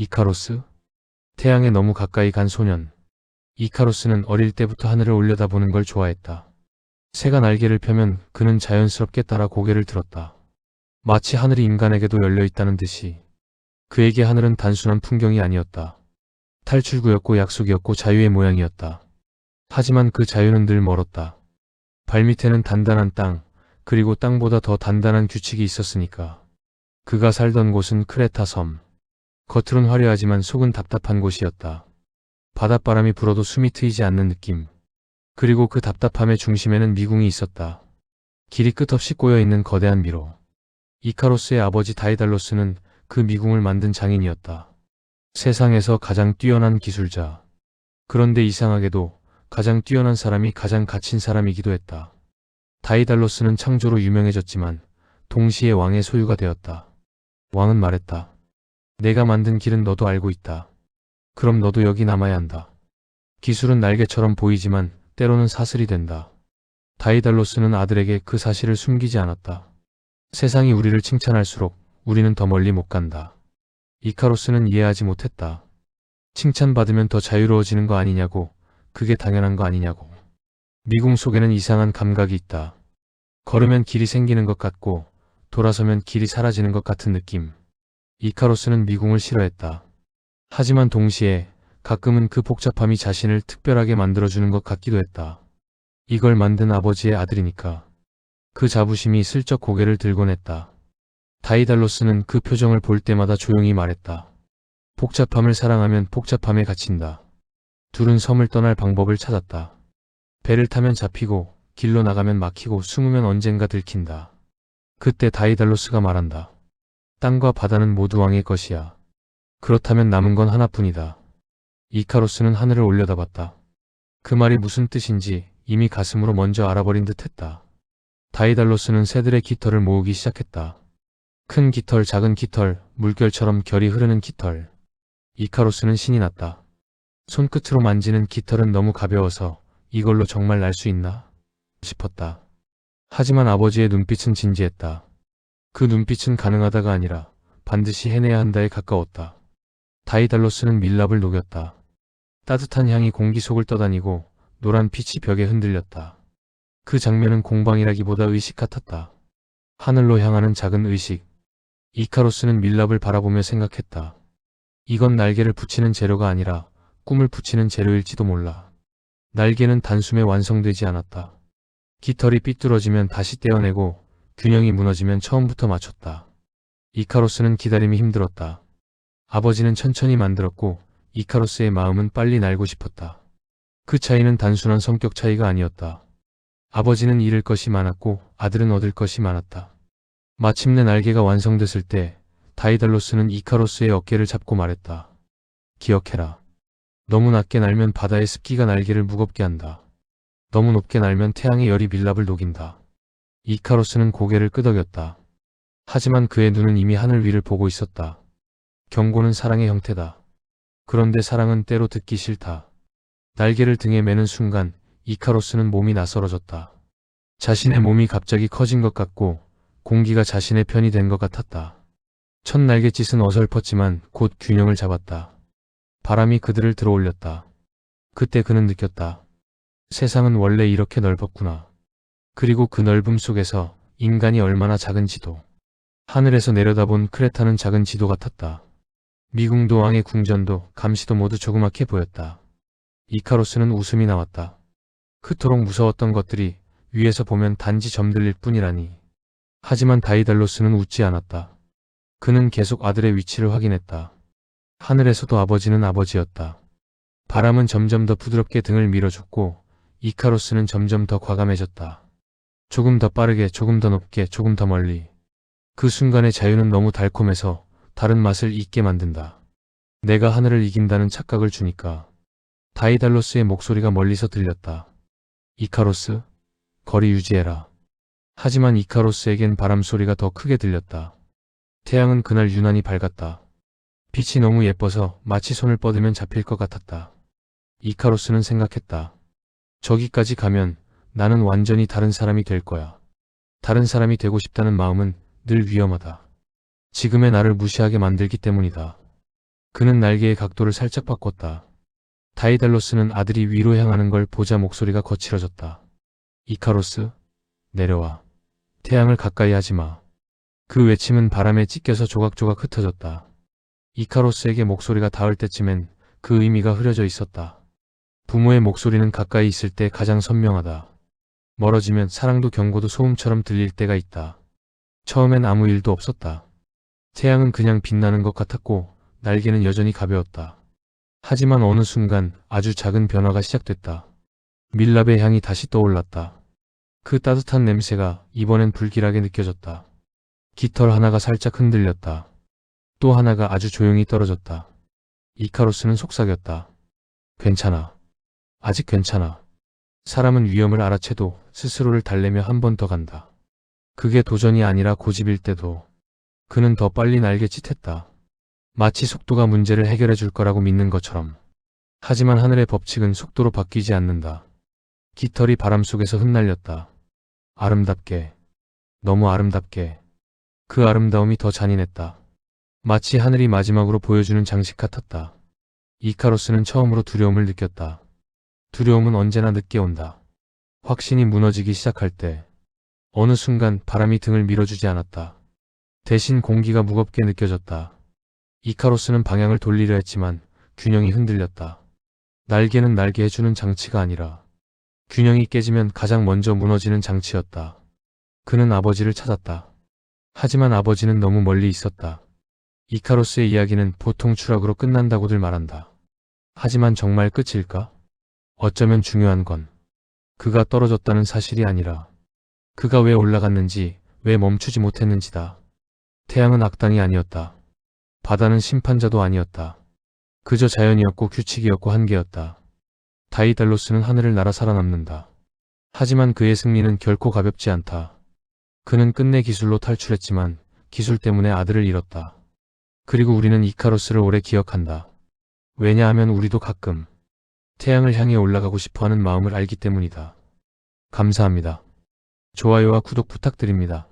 이카로스? 태양에 너무 가까이 간 소년. 이카로스는 어릴 때부터 하늘을 올려다보는 걸 좋아했다. 새가 날개를 펴면 그는 자연스럽게 따라 고개를 들었다. 마치 하늘이 인간에게도 열려 있다는 듯이. 그에게 하늘은 단순한 풍경이 아니었다. 탈출구였고 약속이었고 자유의 모양이었다. 하지만 그 자유는 늘 멀었다. 발밑에는 단단한 땅, 그리고 땅보다 더 단단한 규칙이 있었으니까. 그가 살던 곳은 크레타 섬. 겉으론 화려하지만 속은 답답한 곳이었다. 바닷바람이 불어도 숨이 트이지 않는 느낌. 그리고 그 답답함의 중심에는 미궁이 있었다. 길이 끝없이 꼬여있는 거대한 미로. 이카로스의 아버지 다이달로스는 그 미궁을 만든 장인이었다. 세상에서 가장 뛰어난 기술자. 그런데 이상하게도 가장 뛰어난 사람이 가장 갇힌 사람이기도 했다. 다이달로스는 창조로 유명해졌지만 동시에 왕의 소유가 되었다. 왕은 말했다. 내가 만든 길은 너도 알고 있다. 그럼 너도 여기 남아야 한다. 기술은 날개처럼 보이지만 때로는 사슬이 된다. 다이달로스는 아들에게 그 사실을 숨기지 않았다. 세상이 우리를 칭찬할수록 우리는 더 멀리 못 간다. 이카로스는 이해하지 못했다. 칭찬받으면 더 자유로워지는 거 아니냐고, 그게 당연한 거 아니냐고. 미궁 속에는 이상한 감각이 있다. 걸으면 길이 생기는 것 같고, 돌아서면 길이 사라지는 것 같은 느낌. 이카로스는 미궁을 싫어했다. 하지만 동시에 가끔은 그 복잡함이 자신을 특별하게 만들어주는 것 같기도 했다. 이걸 만든 아버지의 아들이니까. 그 자부심이 슬쩍 고개를 들곤 했다. 다이달로스는 그 표정을 볼 때마다 조용히 말했다. 복잡함을 사랑하면 복잡함에 갇힌다. 둘은 섬을 떠날 방법을 찾았다. 배를 타면 잡히고 길로 나가면 막히고 숨으면 언젠가 들킨다. 그때 다이달로스가 말한다. 땅과 바다는 모두 왕의 것이야. 그렇다면 남은 건 하나뿐이다. 이카로스는 하늘을 올려다봤다. 그 말이 무슨 뜻인지 이미 가슴으로 먼저 알아버린 듯 했다. 다이달로스는 새들의 깃털을 모으기 시작했다. 큰 깃털, 작은 깃털, 물결처럼 결이 흐르는 깃털. 이카로스는 신이 났다. 손끝으로 만지는 깃털은 너무 가벼워서 이걸로 정말 날 수 있나? 싶었다. 하지만 아버지의 눈빛은 진지했다. 그 눈빛은 가능하다가 아니라 반드시 해내야 한다에 가까웠다. 다이달로스는 밀랍을 녹였다. 따뜻한 향이 공기 속을 떠다니고 노란 빛이 벽에 흔들렸다. 그 장면은 공방이라기보다 의식 같았다. 하늘로 향하는 작은 의식. 이카로스는 밀랍을 바라보며 생각했다. 이건 날개를 붙이는 재료가 아니라 꿈을 붙이는 재료일지도 몰라. 날개는 단숨에 완성되지 않았다. 깃털이 삐뚤어지면 다시 떼어내고 균형이 무너지면 처음부터 맞췄다. 이카로스는 기다림이 힘들었다. 아버지는 천천히 만들었고 이카로스의 마음은 빨리 날고 싶었다. 그 차이는 단순한 성격 차이가 아니었다. 아버지는 잃을 것이 많았고 아들은 얻을 것이 많았다. 마침내 날개가 완성됐을 때 다이달로스는 이카로스의 어깨를 잡고 말했다. 기억해라. 너무 낮게 날면 바다의 습기가 날개를 무겁게 한다. 너무 높게 날면 태양의 열이 밀랍을 녹인다. 이카로스는 고개를 끄덕였다. 하지만 그의 눈은 이미 하늘 위를 보고 있었다. 경고는 사랑의 형태다. 그런데 사랑은 때로 듣기 싫다. 날개를 등에 매는 순간 이카로스는 몸이 낯설어졌다. 자신의 몸이 갑자기 커진 것 같고 공기가 자신의 편이 된 것 같았다. 첫 날갯짓은 어설펐지만 곧 균형을 잡았다. 바람이 그들을 들어올렸다. 그때 그는 느꼈다. 세상은 원래 이렇게 넓었구나. 그리고 그 넓음 속에서 인간이 얼마나 작은 지도. 하늘에서 내려다본 크레타는 작은 지도 같았다. 미궁도 왕의 궁전도 감시도 모두 조그맣게 보였다. 이카로스는 웃음이 나왔다. 그토록 무서웠던 것들이 위에서 보면 단지 점들릴 뿐이라니. 하지만 다이달로스는 웃지 않았다. 그는 계속 아들의 위치를 확인했다. 하늘에서도 아버지는 아버지였다. 바람은 점점 더 부드럽게 등을 밀어줬고 이카로스는 점점 더 과감해졌다. 조금 더 빠르게, 조금 더 높게, 조금 더 멀리. 그 순간의 자유는 너무 달콤해서 다른 맛을 잊게 만든다. 내가 하늘을 이긴다는 착각을 주니까. 다이달로스의 목소리가 멀리서 들렸다. 이카로스, 거리 유지해라. 하지만 이카로스에겐 바람 소리가 더 크게 들렸다. 태양은 그날 유난히 밝았다. 빛이 너무 예뻐서 마치 손을 뻗으면 잡힐 것 같았다. 이카로스는 생각했다. 저기까지 가면 나는 완전히 다른 사람이 될 거야. 다른 사람이 되고 싶다는 마음은 늘 위험하다. 지금의 나를 무시하게 만들기 때문이다. 그는 날개의 각도를 살짝 바꿨다. 다이달로스는 아들이 위로 향하는 걸 보자 목소리가 거칠어졌다. 이카로스, 내려와. 태양을 가까이 하지 마. 그 외침은 바람에 찢겨서 조각조각 흩어졌다. 이카로스에게 목소리가 닿을 때쯤엔 그 의미가 흐려져 있었다. 부모의 목소리는 가까이 있을 때 가장 선명하다. 멀어지면 사랑도 경고도 소음처럼 들릴 때가 있다. 처음엔 아무 일도 없었다. 태양은 그냥 빛나는 것 같았고 날개는 여전히 가벼웠다. 하지만 어느 순간 아주 작은 변화가 시작됐다. 밀랍의 향이 다시 떠올랐다. 그 따뜻한 냄새가 이번엔 불길하게 느껴졌다. 깃털 하나가 살짝 흔들렸다. 또 하나가 아주 조용히 떨어졌다. 이카로스는 속삭였다. 괜찮아. 아직 괜찮아. 사람은 위험을 알아채도 스스로를 달래며 한 번 더 간다. 그게 도전이 아니라 고집일 때도 그는 더 빨리 날개짓했다. 마치 속도가 문제를 해결해 줄 거라고 믿는 것처럼. 하지만 하늘의 법칙은 속도로 바뀌지 않는다. 깃털이 바람 속에서 흩날렸다. 아름답게. 너무 아름답게. 그 아름다움이 더 잔인했다. 마치 하늘이 마지막으로 보여주는 장식 같았다. 이카로스는 처음으로 두려움을 느꼈다. 두려움은 언제나 늦게 온다. 확신이 무너지기 시작할 때 어느 순간 바람이 등을 밀어주지 않았다. 대신 공기가 무겁게 느껴졌다. 이카로스는 방향을 돌리려 했지만 균형이 흔들렸다. 날개는 날게 해주는 장치가 아니라 균형이 깨지면 가장 먼저 무너지는 장치였다. 그는 아버지를 찾았다. 하지만 아버지는 너무 멀리 있었다. 이카로스의 이야기는 보통 추락으로 끝난다고들 말한다. 하지만 정말 끝일까? 어쩌면 중요한 건 그가 떨어졌다는 사실이 아니라 그가 왜 올라갔는지 왜 멈추지 못했는지다. 태양은 악당이 아니었다. 바다는 심판자도 아니었다. 그저 자연이었고 규칙이었고 한계였다. 다이달로스는 하늘을 날아 살아남는다. 하지만 그의 승리는 결코 가볍지 않다. 그는 끝내 기술로 탈출했지만 기술 때문에 아들을 잃었다. 그리고 우리는 이카로스를 오래 기억한다. 왜냐하면 우리도 가끔 태양을 향해 올라가고 싶어하는 마음을 알기 때문이다. 감사합니다. 좋아요와 구독 부탁드립니다.